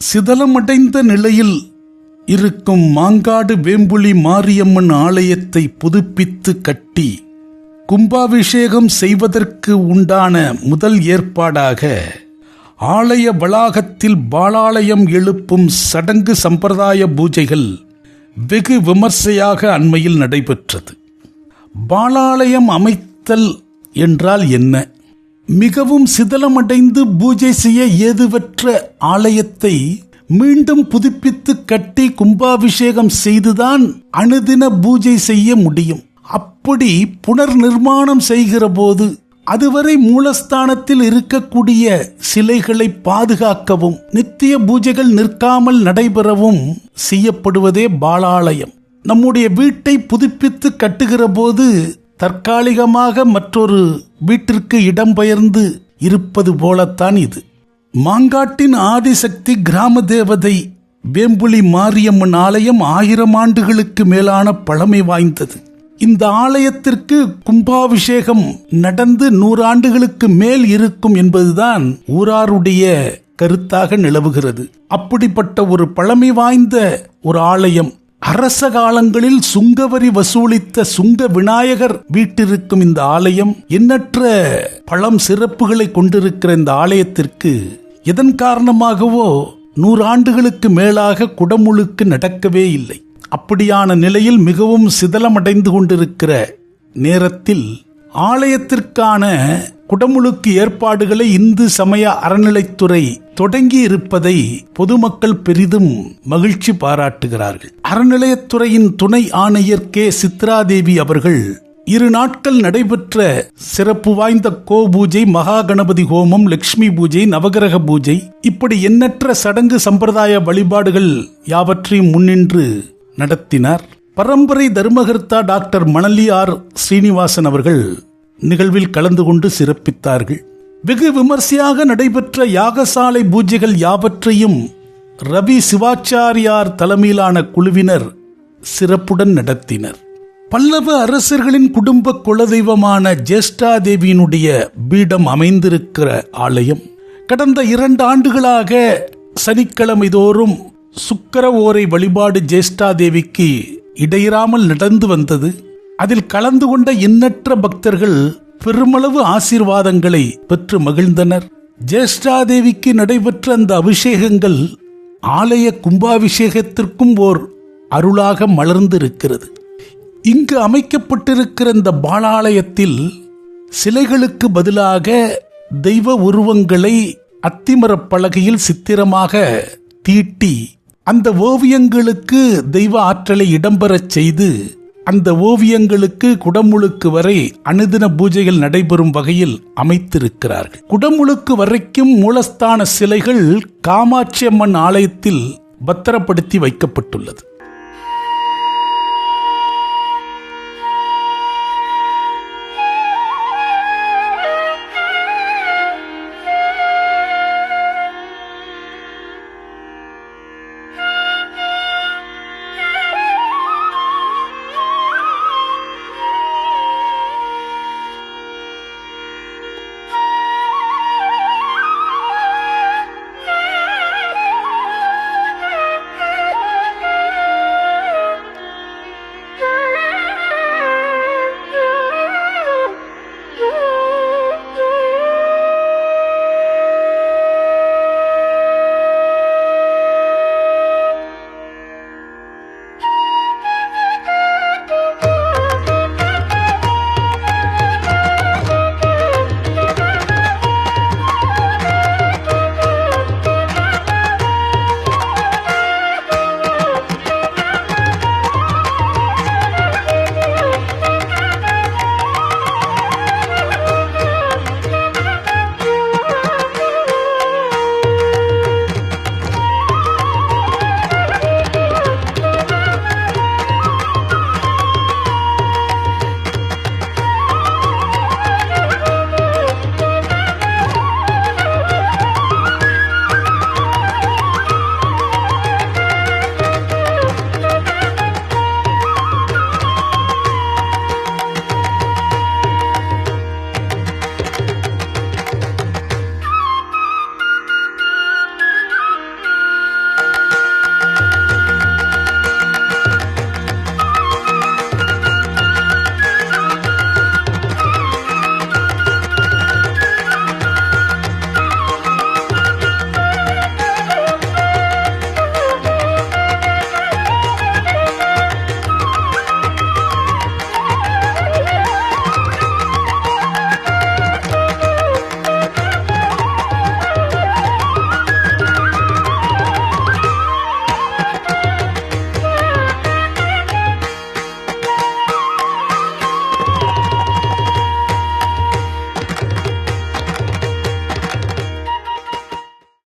சிதலமடைந்த நிலையில் இருக்கும் மாங்காடு வேம்புலி மாரியம்மன் ஆலயத்தை புதுப்பித்து கட்டி கும்பாபிஷேகம் செய்வதற்கு உண்டான முதல் ஏற்பாடாக ஆலய வளாகத்தில் பாலாலயம் எழுப்பும் சடங்கு சம்பிரதாய பூஜைகள் வெகு விமர்சையாக அண்மையில் நடைபெற்றது. பாலாலயம் அமைத்தல் என்றால் என்ன? மிகவும் சிதலமடைந்து பூஜை செய்ய ஏதுவற்ற ஆலயத்தை மீண்டும் புதுப்பித்து கட்டி கும்பாபிஷேகம் செய்துதான் அனுதின பூஜை செய்ய முடியும். அப்படி புனர் நிர்மாணம் செய்கிற போது அதுவரை மூலஸ்தானத்தில் இருக்கக்கூடிய சிலைகளை பாதுகாக்கவும் நித்திய பூஜைகள் நிற்காமல் நடைபெறவும் செய்யப்படுவதே பாலாலயம். நம்முடைய வீட்டை புதுப்பித்து கட்டுகிற போது தற்காலிகமாக மற்றொரு வீட்டிற்கு இடம்பெயர்ந்து இருப்பது போலத்தான் இது. மாங்காட்டின் ஆதிசக்தி கிராம தேவதை வேம்புலி மாரியம்மன் ஆலயம் ஆயிரம் ஆண்டுகளுக்கு மேலான பழமை வாய்ந்தது. இந்த ஆலயத்திற்கு கும்பாபிஷேகம் நடந்து நூறாண்டுகளுக்கு மேல் இருக்கும் என்பதுதான் ஊராருடைய கருத்தாக நிலவுகிறது. அப்படிப்பட்ட ஒரு பழமை வாய்ந்த ஒரு ஆலயம் அரச காலங்களில் சுங்கவரி வசூலித்த சுங்க விநாயகர் வீட்டிருக்கும் இந்த ஆலயம் எண்ணற்ற பழம் சிறப்புகளை கொண்டிருக்கிற இந்த ஆலயத்திற்கு எதன் காரணமாகவோ நூறாண்டுகளுக்கு மேலாக குடமுழுக்கு நடக்கவே இல்லை. அப்படியான நிலையில் மிகவும் சிதலமடைந்து கொண்டிருக்கிற நேரத்தில் ஆலயத்திற்கான குடமுழுக்கு ஏற்பாடுகளை இந்து சமய அறநிலைத்துறை தொடங்கி இருப்பதை பொதுமக்கள் பெரிதும் மகிழ்ச்சி பாராட்டுகிறார்கள். அறநிலையத்துறையின் துணை ஆணையர் கே. சித்ராதேவி அவர்கள் இரு நாட்கள் நடைபெற்ற சிறப்பு வாய்ந்த கோ பூஜை மகா கணபதி ஹோமம் லட்சுமி பூஜை நவகிரக பூஜை இப்படி எண்ணற்ற சடங்கு சம்பிரதாய வழிபாடுகள் யாவற்றையும் முன்னின்று நடத்தினார். பரம்பரை தர்மகர்த்தா டாக்டர் மணலி ஆர் ஸ்ரீனிவாசன் அவர்கள் நிகழ்வில் கலந்து கொண்டு சிறப்பித்தார்கள். வெகு விமர்சையாக நடைபெற்ற யாகசாலை பூஜைகள் யாவற்றையும் ரவி சிவாச்சாரியார் தலைமையிலான குழுவினர் சிறப்புடன் நடத்தினர். பல்லவ அரசர்களின் குடும்ப குலதெய்வமான ஜேஷ்டாதேவியினுடைய பீடம் அமைந்திருக்கிற ஆலயம். கடந்த இரண்டு ஆண்டுகளாக சனிக்கிழமை தோறும் சுக்கர ஓரை வழிபாடு ஜேஷ்டாதேவிக்கு இடையிறாமல் நடந்து வந்தது. அதில் கலந்து கொண்ட எண்ணற்ற பக்தர்கள் பெருமளவு ஆசீர்வாதங்களை பெற்று மகிழ்ந்தனர். ஜேஷ்டாதேவிக்கு நடைபெற்ற அந்த அபிஷேகங்கள் ஆலய கும்பாபிஷேகத்திற்கும் ஓர் அருளாக மலர்ந்திருக்கிறது. இங்கு அமைக்கப்பட்டிருக்கிற இந்த பாலாலயத்தில் சிலைகளுக்கு பதிலாக தெய்வ உருவங்களை அத்திமரப் பலகையில் சித்திரமாக தீட்டி அந்த ஓவியங்களுக்கு தெய்வ ஆற்றலை இடம்பெறச் செய்து அந்த ஓவியங்களுக்கு குடமுழுக்கு வரை அனுதின பூஜைகள் நடைபெறும் வகையில் அமைத்திருக்கிறார்கள். குடமுழுக்கு வரைக்கும் மூலஸ்தான சிலைகள் காமாட்சி அம்மன் ஆலயத்தில் பத்திரப்படுத்தி வைக்கப்பட்டுள்ளது.